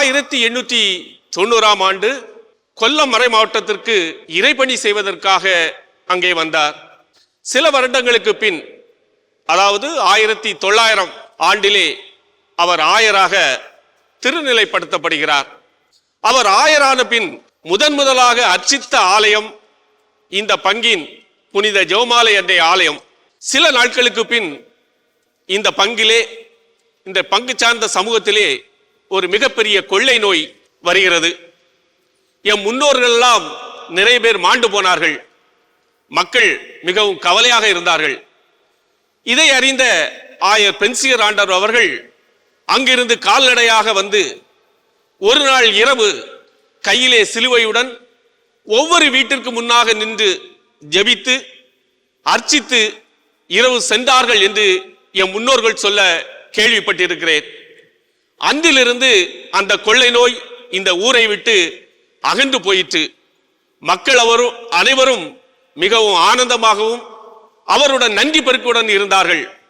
ஆயிரத்தி எண்ணூற்றி தொண்ணூறாம் ஆண்டு கொல்லம் மறை மாவட்டத்திற்கு இறைபணி செய்வதற்காக அங்கே வந்தார். சில வருடங்களுக்கு பின் அதாவது ஆயிரத்தி தொள்ளாயிரம் ஆண்டிலே அவர் ஆயராக திருநிலைப்படுத்தப்படுகிறார். அவர் ஆயரான பின் முதன் முதலாக அர்ச்சித்த ஆலயம் இந்த பங்கின் புனித ஜெவமாலை அன்றைய ஆலயம். சில நாட்களுக்கு பின் இந்த பங்கிலே இந்த பங்கு சார்ந்த சமூகத்திலே ஒரு மிகப்பெரிய கொள்ளை நோய் வருகிறது. எம் முன்னோர்கள் எல்லாம் நிறைய பேர் மாண்டு போனார்கள். மக்கள் மிகவும் கவலையாக இருந்தார்கள். இதை அறிந்த ஆயர் பென்சியர் ஆண்டர் அவர்கள் அங்கிருந்து கால்நடையாக வந்து ஒரு நாள் இரவு கையிலே சிலுவையுடன் ஒவ்வொரு வீட்டிற்கு முன்னாக நின்று ஜெபித்து அர்ச்சித்து இரவு சென்றார்கள் என்று என் முன்னோர்கள் சொல்ல கேள்விப்பட்டிருக்கிறேன். அன்றிலிருந்து அந்த கொள்ளை நோய் இந்த ஊரை விட்டு அகன்று போயிற்று. மக்கள் அவரும் அனைவரும் மிகவும் ஆனந்தமாகவும் அவருடன் நன்றி பெருக்குடன் இருந்தார்கள்.